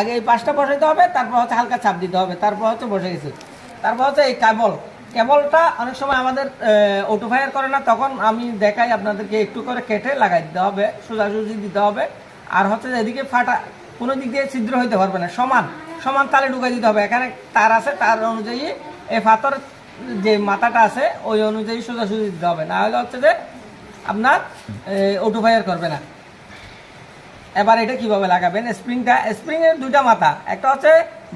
আগে এই পাঁচটা বসাইতে হবে, তারপর হচ্ছে হালকা চাপ দিতে হবে, তারপর হচ্ছে বসে গেছে। তারপর হচ্ছে এই কেবল। কেবলটা অনেক সময় আমাদের অটো ফায়ার করে না, তখন আমি দেখাই আপনাদেরকে একটু করে কেটে লাগাই দিতে হবে, সোজাসুজি দিতে হবে। আর হচ্ছে এদিকে ফাটা, কোনো দিক দিয়ে ছিদ্র হইতে পারবে না, সমান সমান তালে ঢুকাই দিতে হবে। এখানে তার আছে, তার অনুযায়ী এই ফাতর যে মাথাটা আছে, ওই অনুযায়ী সোজাসুজি দিতে হবে। না হলে হচ্ছে যে আপনার অটো ফায়ার করবে না। এবার এটা কীভাবে লাগাবেন? স্প্রিংটা স্প্রিং এর দুইটা মাথা। একটা হচ্ছে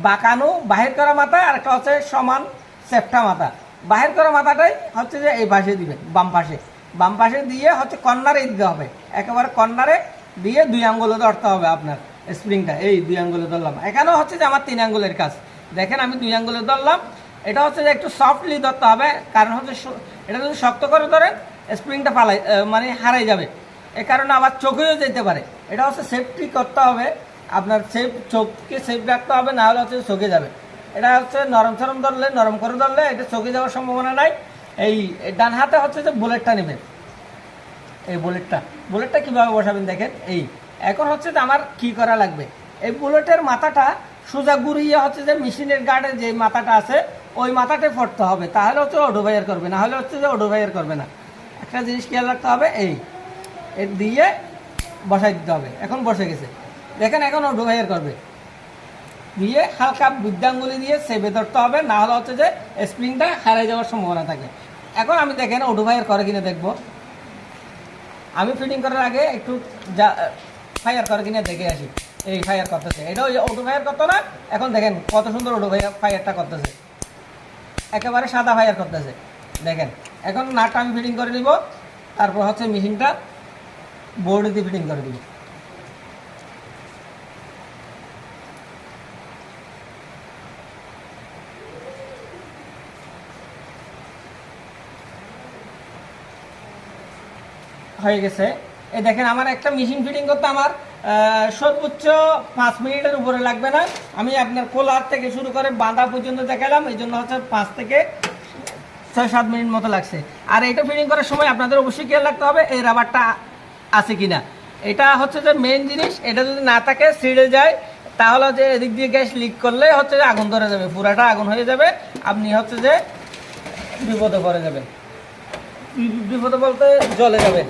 বাঁকানো, বাহির করা মাথা, আর একটা হচ্ছে সমান সেফটা মাথা। বাহির করা মাথাটাই হচ্ছে যে এই পাশে দিবেন, বাম পাশে। বাম পাশে দিয়ে হচ্ছে কর্নারে দিতে হবে। একেবারে কর্নারে দিয়ে দুই আঙ্গুলে ধরতে হবে আপনার স্প্রিংটা। এই দুই আঙ্গুলে ধরলাম। এখানেও হচ্ছে যে আমার তিন আঙ্গুলের কাজ। দেখেন আমি দুই আঙ্গুলে ধরলাম। এটা হচ্ছে যে একটু সফটলি ধরতে হবে, কারণ হচ্ছে এটা যদি শক্ত করে ধরেন, স্প্রিংটা পালাই মানে হারাই যাবে। এ কারণে আমার চোখেও যেতে পারে। এটা হচ্ছে সেফটি করতে হবে। আপনার সেফ চোখকে সেফ রাখতে হবে, না হলে হচ্ছে চোখে যাবে। এটা হচ্ছে নরম সরম ধরলে, নরম করে ধরলে এটা চোখে যাওয়ার সম্ভাবনা নাই। এই ডান হাতে হচ্ছে যে বুলেটটা নেবেন। এই বুলেটটা বুলেটটা কীভাবে বসাবেন দেখেন? এই। এখন হচ্ছে যে আমার কি করা লাগবে? এই বুলেটের মাথাটা সোজা ঘুরিয়ে হচ্ছে যে মেশিনের গার্ডে যে মাথাটা আছে, ওই মাথাটাই পড়তে হবে। তাহলে হচ্ছে অটো ভাইয়ার করবে, না হলে হচ্ছে যে অটো ভাইয়ার করবে না। একটা জিনিস খেয়াল রাখতে হবে, এই। এর দিয়ে বসাই দিতে হবে। এখন বসে গেছে। দেখেন এখন অটো ভাইয়ার করবে। দিয়ে হালকা বৃদ্ধাঙ্গুলি দিয়ে সেবে ধরতে হবে, না হলে হচ্ছে যে স্প্রিংটা হারাই যাওয়ার সম্ভাবনা থাকে। এখন আমি দেখেন অটো ভাইয়ার করে কিনা দেখব। আমি ফিটিং করার আগে একটু যা, ফায়ার করে কিনে দেখে আসি। এই ফায়ার করতেছে। এটা ওই অটো ফায়ার করতো না, এখন দেখেন কত সুন্দর ফায়ার ফায়ারটা করতেছে। একেবারে সাদা ফায়ার করতেছে। দেখেন, এখন নাটটা আমি ফিটিং করে নিব, তারপর হচ্ছে মেশিনটা বোর্ড দিয়ে ফিটিং করে দিব। হয়ে গেছে। এই দেখেন, আমার একটা মেশিন ফিটিং করতে আমার সর্বোচ্চ পাঁচ মিনিটের উপরে লাগবে না। আমি আপনার কোলার থেকে শুরু করে বাঁধা পর্যন্ত দেখালাম, এই জন্য হচ্ছে পাঁচ থেকে ছয় সাত মিনিট মতো লাগছে। আর এটা ফিটিং করার সময় আপনাদের অবশ্যই খেয়াল রাখতে হবে, এই রাবারটা আছে কিনা। এটা হচ্ছে যে মেন জিনিস, এটা যদি না থাকে, ছিঁড়ে যায়। তাহলে যে এদিক দিয়ে গ্যাস লিক করলে হচ্ছে যে আগুন ধরে যাবে, পুরাটা আগুন হয়ে যাবে। আপনি হচ্ছে যে বিপদে পড়ে যাবেন। বিপদে বলতে জলে যাবে